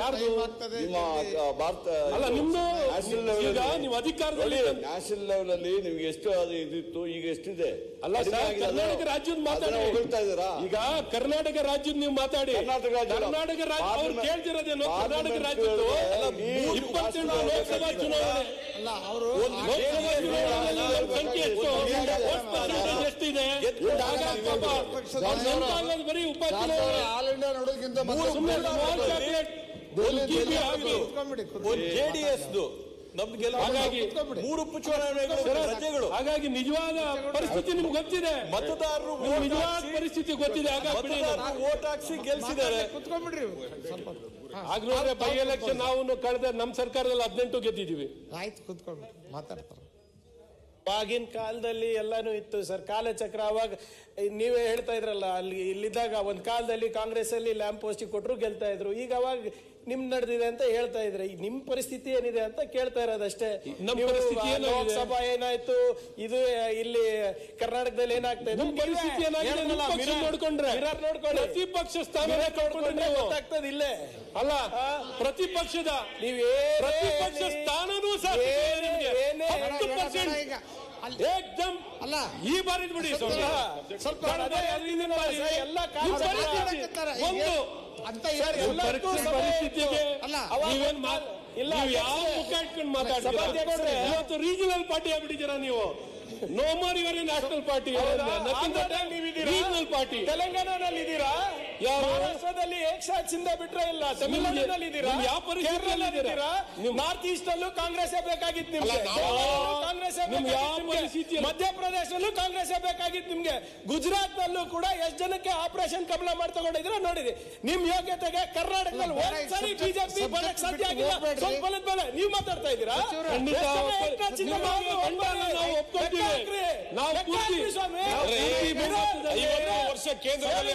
ಯಾರ್ದು? ನಿಮ್ಮ ಭಾರತ ಅಲ್ಲ ನಿಮ್ದು ನ್ಯಾಷನಲ್ ಲೆವೆಲ್ ಈಗ ನೀವು ಅಧಿಕಾರದಲ್ಲಿ ನ್ಯಾಷನಲ್ ಲೆವೆಲ್ ಅಲ್ಲಿ ನಿಮ್ಗೆ ಎಷ್ಟು ಅದು ಇದಿತ್ತು ಈಗ ಎಷ್ಟಿದೆ? ಅಲ್ಲ. ಕರ್ನಾಟಕ ರಾಜ್ಯದ ಮಾತಾಡಿ. ಹೇಳ್ತಾ ಇದ್ದೀರಾ? ಈಗ ಕರ್ನಾಟಕ ರಾಜ್ಯದ ನೀವು ಮಾತಾಡಿ. ಕರ್ನಾಟಕ ರಾಜ್ಯ. ಕರ್ನಾಟಕ ರಾಜ್ಯ ಅವ್ರು ಕೇಳ್ತಿರೋದೇನು? ಕರ್ನಾಟಕ ರಾಜ್ಯದ್ದು ಇಪ್ಪತ್ತೆಂಟು ಲೋಕಸಭಾ ಚುನಾವಣೆ. ಸಂಖ್ಯೆ ಎಷ್ಟು? ಎಷ್ಟಿದೆ? ಬರೀ ಉಪ ಚುನಾವಣೆ. ಜೆಡಿಎಸ್ ಹಾಗಾಗಿ ಮೂರು ಉಪಚುನಾವಣೆಗಳು ರಜೆಗಳು. ಹಾಗಾಗಿ ನಿಜವಾದ ಪರಿಸ್ಥಿತಿ ನಿಮ್ಗೆ ಗೊತ್ತಿದೆ. ಮತದಾರರು ನಿಮ್ಗೆ ನಿಜವಾದ ಪರಿಸ್ಥಿತಿ ಗೊತ್ತಿದೆ. ಹಾಗಾಗಿ ವೋಟ್ ಹಾಕ್ಸಿ ಗೆಲ್ಸಿದ್ದಾರೆ. ಕುತ್ಕೊಂಡ್ಬಿಡ್ರಿ ಆಗ್ಲೂ ಬೈ ಎಲೆಕ್ಷನ್ ನಾವು ಕಳೆದ ನಮ್ಮ ಸರ್ಕಾರದಲ್ಲಿ ಹದಿನೆಂಟು ಗೆದ್ದಿದ್ದೀವಿ. ಆಯ್ತು ಕುತ್ಕೊಂಡ್ರಿ ಮಾತಾಡ್ತಾರೆ. ಆಗಿನ ಕಾಲದಲ್ಲಿ ಎಲ್ಲಾನು ಇತ್ತು ಸರ್. ಕಾಲಚಕ್ರ ಅವಾಗ, ನೀವೇ ಹೇಳ್ತಾ ಇದ್ರಲ್ಲ, ಅಲ್ಲಿ ಇಲ್ಲಿದ್ದಾಗ ಒಂದ್ ಕಾಲದಲ್ಲಿ ಕಾಂಗ್ರೆಸ್ ಅಲ್ಲಿ ಲ್ಯಾಂಪ್ ಪೋಸ್ಟಿಗೆ ಕೊಟ್ಟರು ಗೆಲ್ತಾ ಇದ್ರು. ಈಗ ಅವಾಗ ನಿಮ್ ನಡೆದಿದೆ ಅಂತ ಹೇಳ್ತಾ ಇದ್ರೆ. ನಿಮ್ ಪರಿಸ್ಥಿತಿ ಏನಿದೆ ಅಂತ ಕೇಳ್ತಾ ಇರೋದಷ್ಟೇ. ಲೋಕಸಭಾ ಏನಾಯ್ತು? ಇದು ಇಲ್ಲಿ ಕರ್ನಾಟಕದಲ್ಲಿ ಏನಾಗ್ತಾ ಇದೆ? ನೋಡ್ಕೊಂಡ್ರೆ. ನೋಡ್ಕೊಂಡ್ರೆ ಪ್ರತಿಪಕ್ಷ ಸ್ಥಾನ ಗೊತ್ತಾಗ್ತದೆ ಇಲ್ಲೇ. ಅಲ್ಲ ಪ್ರತಿಪಕ್ಷದ ನೀವೇ ಪ್ರತಿಪಕ್ಷ ಸ್ಥಾನನೂ ಸಹ. ಏನೇ ಅಲ್ಲ ಈ ಬಾರಿ ಬಿಡಿ ಇಲ್ಲ, ಯಾವ ಮುಖ ಇಟ್ಕೊಂಡು ಮಾತಾಡ್ತೀರಾ? ಇವತ್ತು ರೀಜನಲ್ ಪಾರ್ಟಿ ಆಗ್ಬಿಟ್ಟಿದ್ದೀರಾ ನೀವು? ನೋ ಮೋರ್ ಇವರ್ ನ್ಯಾಷನಲ್ ಪಾರ್ಟಿ ರೀಜನಲ್ ಪಾರ್ಟಿ ತೆಲಂಗಾಣದಲ್ಲಿ ಇದ್ದೀರಾ? ಮಹಾರಾಷ್ಟ್ರದಲ್ಲಿ ಏಕಸಾಥ್ ಚಿಂದ ಬಿಟ್ರೆ ಇಲ್ಲ. ತಮಿಳುನಾಡಿನಲ್ಲಿ ಇದ್ದೀರಾ? ಯಾವ ಇದ್ದೀರಾ? ನಾರ್ತ್ ಈಸ್ಟ್ ಅಲ್ಲೂ ಕಾಂಗ್ರೆಸ್ ಬೇಕಾಗಿತ್ತು ನಿಮ್ಗೆ ಕಾಂಗ್ರೆಸ್ ಯಾವ ಬೇಕಾಗಿತ್ತು ನಿಮ್ಗೆ. ಮಧ್ಯಪ್ರದೇಶದಲ್ಲೂ ಕಾಂಗ್ರೆಸ್ ಬೇಕಾಗಿತ್ತು ನಿಮ್ಗೆ. ಗುಜರಾತ್ ನಲ್ಲೂ ಕೂಡ ಎಷ್ಟು ಜನಕ್ಕೆ ಆಪರೇಷನ್ ಕಮಲ ಮಾಡಿ ತಗೊಂಡಿದ್ರ ನೋಡಿರಿ. ನಿಮ್ ಯೋಗ್ಯತೆಗೆ ಕರ್ನಾಟಕದಲ್ಲಿ ಸರಿ ಬಿಜೆಪಿ ಬರಕ್ ಸಾಧ್ಯ ಆಗಿಲ್ಲ. ಸ್ವಲ್ಪ ಮೇಲೆ. ನೀವು ಮಾತಾಡ್ತಾ ಇದ್ದೀರಾ? ಒಪ್ಕೊಳ್ತೀವಿ. ನಾವು ಸ್ವಾಮಿ. ವರ್ಷ ಕೇಂದ್ರದಲ್ಲಿ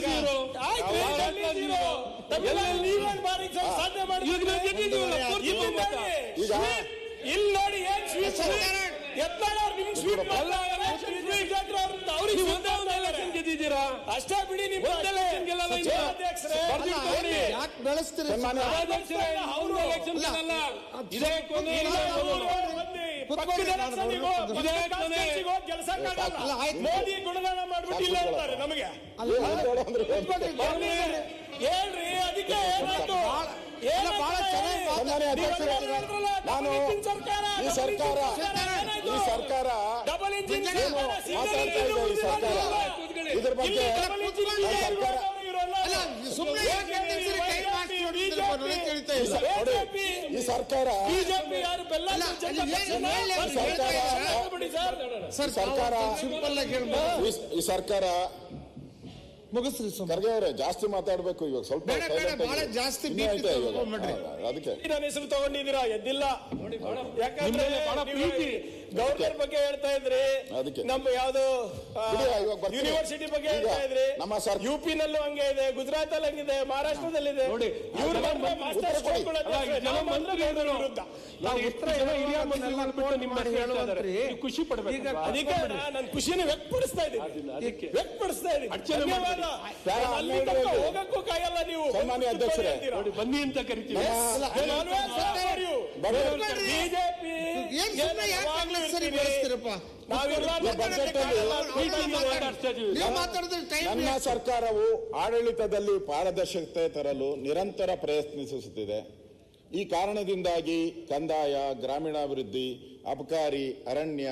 zero. zero. ಇಲ್ಲ ನೀವೇನ್ ಮಾರ್ಕ್ಸ್ ಸಾಧನೆ ನಾವು ಪೂರ್ತಿ ಇಲ್ಲಿ. ನೋಡಿ, ಏನ್ ಸ್ವೀಟ್ ಗೆದ್ದಿದ್ದೀರಾ ಅಷ್ಟೇ ಬಿಡಿ ನಿಮ್ಮ. ಯಾಕೆ ಬೆಳೆಸ್ತೀರಿ ಕೆಲಸ. ಮೋದಿ ಗುಣಗಾನ ಮಾಡ್ಬಿಟ್ಟಿಲ್ಲ ಅಂತಾರೆ ನಮಗೆ ಬಹಳ ಚೆನ್ನಾಗಿ ನಾನು ಈ ಸರ್ಕಾರ ಈ ಸರ್ಕಾರ ಡಬಲ್ ಇಂಜಿನ್ ಮಾತಾಡ್ತಾ ಇದೆ ಈ ಸರ್ಕಾರ? ಇದ್ರ ಬಗ್ಗೆ ಸರ್ಕಾರ ಈ ಸರ್ಕಾರ ಸರ್ಕಾರ ಸಿಂಪಲ್ ಆಗಿ ಈ ಸರ್ಕಾರ ಮುಗಿಸ್ರಿ ಸುಮ್ಮನೆ ಖರ್ಗೆ ಅವರೇ ಜಾಸ್ತಿ ಮಾತಾಡ್ಬೇಕು ಇವಾಗ ಸ್ವಲ್ಪ ಬೇಡ, ಬೇಡ, silent ಆಗಿ. ಬಹಳ ಜಾಸ್ತಿ ಇನ್ನೂ ಇವಾಗ. ಹಾ, ಅದಕ್ಕೆ ನನ್ನ ಹೆಸರು ತಗೊಂಡಿದ್ದೀರಾ ಎದ್ದಿಲ್ಲ ಯಾಕಂದ್ರೆ ನಿಮ್ಮಲ್ಲಿ ಬಹಳ ನೀವು ಪ್ರೀತಿ. ಗವರ್ನರ್ ಬಗ್ಗೆ ಹೇಳ್ತಾ ಇದ್ರಿ ಅದಕ್ಕೆ. ನಮ್ಮ ಯಾವ್ದು ಯೂನಿವರ್ಸಿಟಿ ಬಗ್ಗೆ ಹೇಳ್ತಾ ಇದ್ರಿ ನಮ್ಮ ಸರ್- ಯು ಪಿ ನಲ್ಲೂ ಹಂಗೆ ಇದೆ ಗುಜರಾತ್ ಅಲ್ಲಿ ಹಂಗಿದೆ ಇದ್ದಾರೆ. ನೀವು ಖುಷಿ ಪಡ್ಬೇಕು ಅದಕ್ಕೆ ನಾನು ಖುಷಿನ ವ್ಯಕ್ತಪಡಿಸ್ತಾ ಇದ್ದೀನಿ. ವ್ಯಕ್ತಪಡಿಸ್ತಾ ಇದ್ದೀನಿ ಅಲ್ಲಿ ಹೋಗಕ್ಕೂ ಕಾಯಲ್ಲ ನೀವು ಸನ್ಮಾನ್ಯ ಅಧ್ಯಕ್ಷರೇ. ನೋಡಿ ಬನ್ನಿ ಅಂತ ಕರಿತೀವಿ ಬಿಜೆಪಿ ಸರಿ ಬೆಳೆಸ್ತೀರಪ್ಪ? ನನ್ನ ಸರ್ಕಾರವು ಆಡಳಿತದಲ್ಲಿ ಪಾರದರ್ಶಕತೆ ತರಲು ನಿರಂತರ ಪ್ರಯತ್ನಿಸುತ್ತಿದೆ. ಈ ಕಾರಣದಿಂದಾಗಿ ಕಂದಾಯ ಗ್ರಾಮೀಣಾಭಿವೃದ್ಧಿ ಅಬಕಾರಿ ಅರಣ್ಯ